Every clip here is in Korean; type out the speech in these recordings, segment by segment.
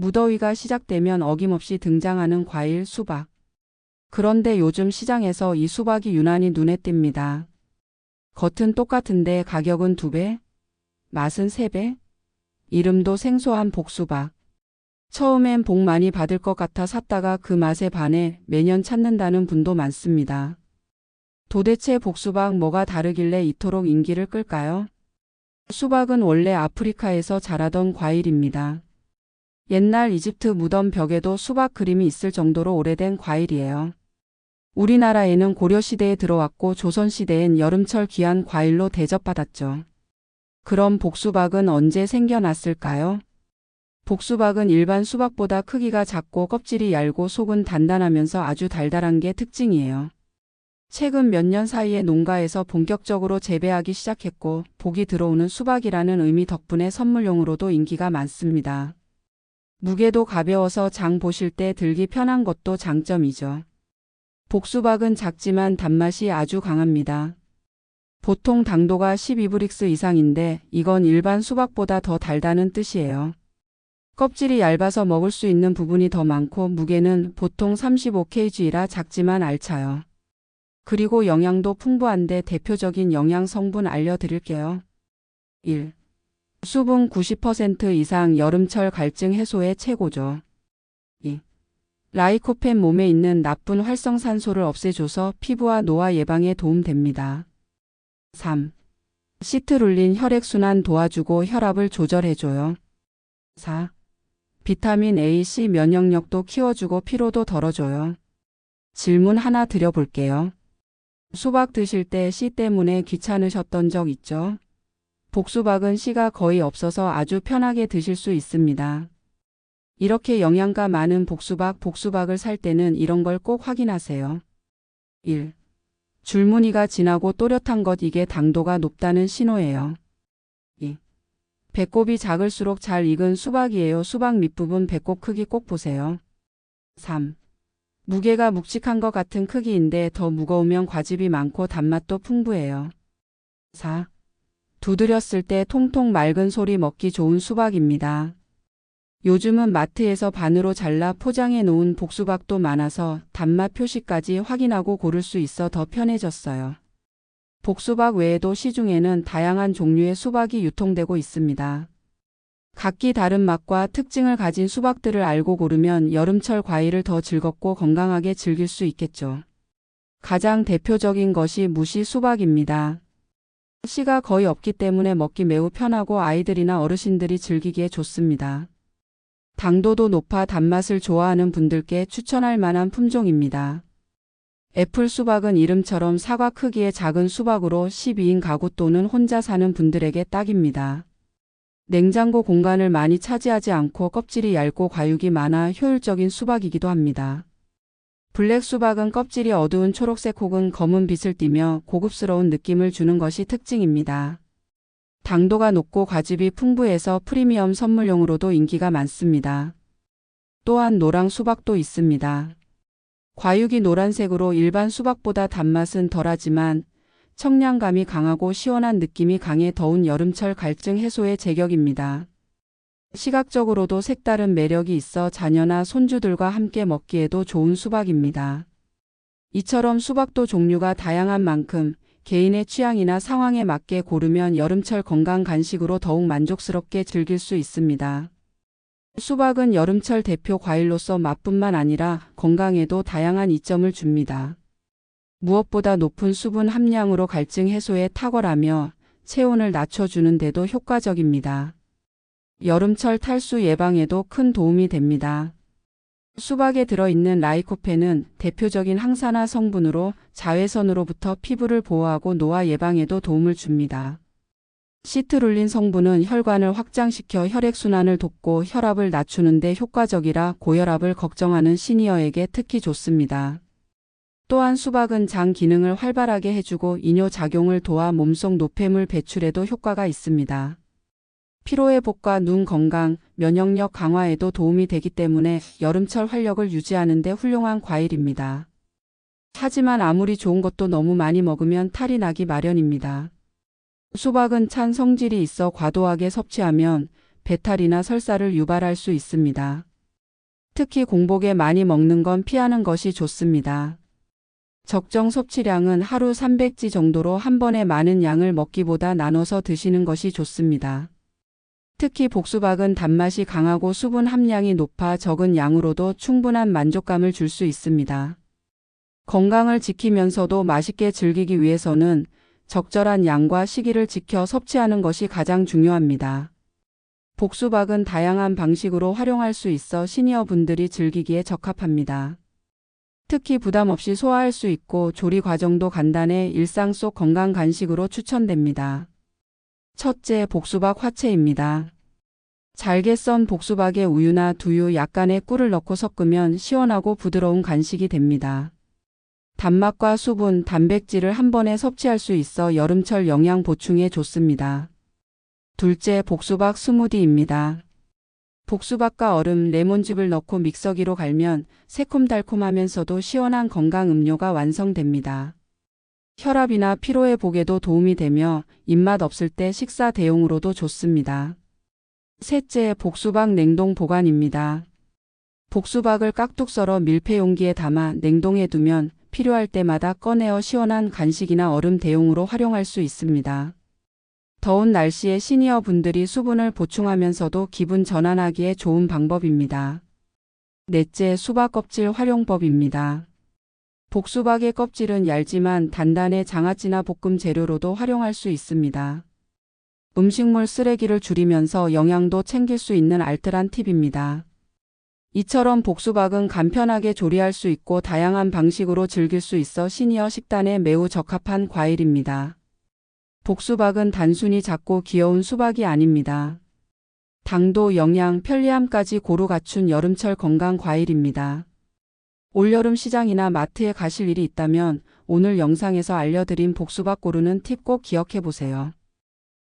무더위가 시작되면 어김없이 등장하는 과일 수박. 그런데 요즘 시장에서 이 수박이 유난히 눈에 띕니다. 겉은 똑같은데 가격은 2배, 맛은 3배, 이름도 생소한 복수박. 처음엔 복 많이 받을 것 같아 샀다가 그 맛에 반해 매년 찾는다는 분도 많습니다. 도대체 복수박 뭐가 다르길래 이토록 인기를 끌까요? 수박은 원래 아프리카에서 자라던 과일입니다. 옛날 이집트 무덤 벽에도 수박 그림이 있을 정도로 오래된 과일이에요. 우리나라에는 고려시대에 들어왔고 조선시대엔 여름철 귀한 과일로 대접받았죠. 그럼 복수박은 언제 생겨났을까요? 복수박은 일반 수박보다 크기가 작고 껍질이 얇고 속은 단단하면서 아주 달달한 게 특징이에요. 최근 몇 년 사이에 농가에서 본격적으로 재배하기 시작했고 복이 들어오는 수박이라는 의미 덕분에 선물용으로도 인기가 많습니다. 무게도 가벼워서 장 보실 때 들기 편한 것도 장점이죠. 복수박은 작지만 단맛이 아주 강합니다. 보통 당도가 12브릭스 이상인데 이건 일반 수박보다 더 달다는 뜻이에요. 껍질이 얇아서 먹을 수 있는 부분이 더 많고 무게는 보통 35kg라 작지만 알차요. 그리고 영양도 풍부한데 대표적인 영양 성분 알려드릴게요. 1. 수분 90% 이상 여름철 갈증 해소에 최고죠. 2. 라이코펜 몸에 있는 나쁜 활성산소를 없애줘서 피부와 노화 예방에 도움됩니다. 3. 시트룰린 혈액순환 도와주고 혈압을 조절해줘요. 4. 비타민 A, C 면역력도 키워주고 피로도 덜어줘요. 질문 하나 드려볼게요. 수박 드실 때 씨 때문에 귀찮으셨던 적 있죠? 복수박은 씨가 거의 없어서 아주 편하게 드실 수 있습니다. 이렇게 영양가 많은 복수박, 복수박을 살 때는 이런 걸 꼭 확인하세요. 1. 줄무늬가 진하고 또렷한 것 이게 당도가 높다는 신호예요. 2. 배꼽이 작을수록 잘 익은 수박이에요. 수박 밑부분 배꼽 크기 꼭 보세요. 3. 무게가 묵직한 것 같은 크기인데 더 무거우면 과즙이 많고 단맛도 풍부해요. 4. 두드렸을 때 통통 맑은 소리 먹기 좋은 수박입니다. 요즘은 마트에서 반으로 잘라 포장해 놓은 복수박도 많아서 단맛 표시까지 확인하고 고를 수 있어 더 편해졌어요. 복수박 외에도 시중에는 다양한 종류의 수박이 유통되고 있습니다. 각기 다른 맛과 특징을 가진 수박들을 알고 고르면 여름철 과일을 더 즐겁고 건강하게 즐길 수 있겠죠. 가장 대표적인 것이 무시 수박입니다. 씨가 거의 없기 때문에 먹기 매우 편하고 아이들이나 어르신들이 즐기기에 좋습니다. 당도도 높아 단맛을 좋아하는 분들께 추천할 만한 품종입니다. 애플 수박은 이름처럼 사과 크기의 작은 수박으로 12인 가구 또는 혼자 사는 분들에게 딱입니다. 냉장고 공간을 많이 차지하지 않고 껍질이 얇고 과육이 많아 효율적인 수박이기도 합니다. 블랙 수박은 껍질이 어두운 초록색 혹은 검은 빛을 띠며 고급스러운 느낌을 주는 것이 특징입니다. 당도가 높고 과즙이 풍부해서 프리미엄 선물용으로도 인기가 많습니다. 또한 노랑 수박도 있습니다. 과육이 노란색으로 일반 수박보다 단맛은 덜하지만 청량감이 강하고 시원한 느낌이 강해 더운 여름철 갈증 해소에 제격입니다. 시각적으로도 색다른 매력이 있어 자녀나 손주들과 함께 먹기에도 좋은 수박입니다. 이처럼 수박도 종류가 다양한 만큼 개인의 취향이나 상황에 맞게 고르면 여름철 건강 간식으로 더욱 만족스럽게 즐길 수 있습니다. 수박은 여름철 대표 과일로서 맛뿐만 아니라 건강에도 다양한 이점을 줍니다. 무엇보다 높은 수분 함량으로 갈증 해소에 탁월하며 체온을 낮춰주는 데도 효과적입니다. 여름철 탈수 예방에도 큰 도움이 됩니다. 수박에 들어있는 라이코펜은 대표적인 항산화 성분으로 자외선으로부터 피부를 보호하고 노화 예방에도 도움을 줍니다. 시트룰린 성분은 혈관을 확장시켜 혈액순환을 돕고 혈압을 낮추는 데 효과적이라 고혈압을 걱정하는 시니어에게 특히 좋습니다. 또한 수박은 장 기능을 활발하게 해주고 이뇨작용을 도와 몸속 노폐물 배출에도 효과가 있습니다. 피로회복과 눈 건강, 면역력 강화에도 도움이 되기 때문에 여름철 활력을 유지하는 데 훌륭한 과일입니다. 하지만 아무리 좋은 것도 너무 많이 먹으면 탈이 나기 마련입니다. 수박은 찬 성질이 있어 과도하게 섭취하면 배탈이나 설사를 유발할 수 있습니다. 특히 공복에 많이 먹는 건 피하는 것이 좋습니다. 적정 섭취량은 하루 300지 정도로 한 번에 많은 양을 먹기보다 나눠서 드시는 것이 좋습니다. 특히 복수박은 단맛이 강하고 수분 함량이 높아 적은 양으로도 충분한 만족감을 줄 수 있습니다. 건강을 지키면서도 맛있게 즐기기 위해서는 적절한 양과 시기를 지켜 섭취하는 것이 가장 중요합니다. 복수박은 다양한 방식으로 활용할 수 있어 시니어 분들이 즐기기에 적합합니다. 특히 부담 없이 소화할 수 있고 조리 과정도 간단해 일상 속 건강 간식으로 추천됩니다. 첫째, 복수박 화채입니다. 잘게 썬 복수박에 우유나 두유, 약간의 꿀을 넣고 섞으면 시원하고 부드러운 간식이 됩니다. 단맛과 수분, 단백질을 한 번에 섭취할 수 있어 여름철 영양 보충에 좋습니다. 둘째, 복수박 스무디입니다. 복수박과 얼음, 레몬즙을 넣고 믹서기로 갈면 새콤달콤하면서도 시원한 건강 음료가 완성됩니다. 혈압이나 피로 회복에도 도움이 되며 입맛 없을 때 식사 대용으로도 좋습니다. 셋째, 복수박 냉동 보관입니다. 복수박을 깍둑 썰어 밀폐 용기에 담아 냉동해 두면 필요할 때마다 꺼내어 시원한 간식이나 얼음 대용으로 활용할 수 있습니다. 더운 날씨에 시니어 분들이 수분을 보충하면서도 기분 전환하기에 좋은 방법입니다. 넷째, 수박 껍질 활용법입니다. 복수박의 껍질은 얇지만 단단해 장아찌나 볶음 재료로도 활용할 수 있습니다. 음식물 쓰레기를 줄이면서 영양도 챙길 수 있는 알뜰한 팁입니다. 이처럼 복수박은 간편하게 조리할 수 있고 다양한 방식으로 즐길 수 있어 시니어 식단에 매우 적합한 과일입니다. 복수박은 단순히 작고 귀여운 수박이 아닙니다. 당도, 영양, 편리함까지 고루 갖춘 여름철 건강 과일입니다. 올여름 시장이나 마트에 가실 일이 있다면 오늘 영상에서 알려드린 복수박 고르는 팁 꼭 기억해 보세요.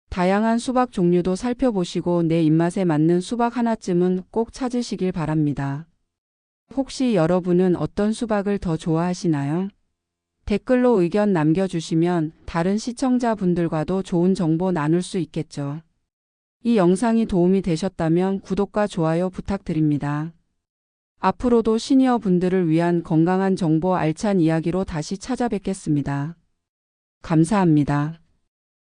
다양한 수박 종류도 살펴보시고 내 입맛에 맞는 수박 하나쯤은 꼭 찾으시길 바랍니다. 혹시 여러분은 어떤 수박을 더 좋아하시나요? 댓글로 의견 남겨주시면 다른 시청자분들과도 좋은 정보 나눌 수 있겠죠. 이 영상이 도움이 되셨다면 구독과 좋아요 부탁드립니다. 앞으로도 시니어 분들을 위한 건강한 정보 알찬 이야기로 다시 찾아뵙겠습니다. 감사합니다.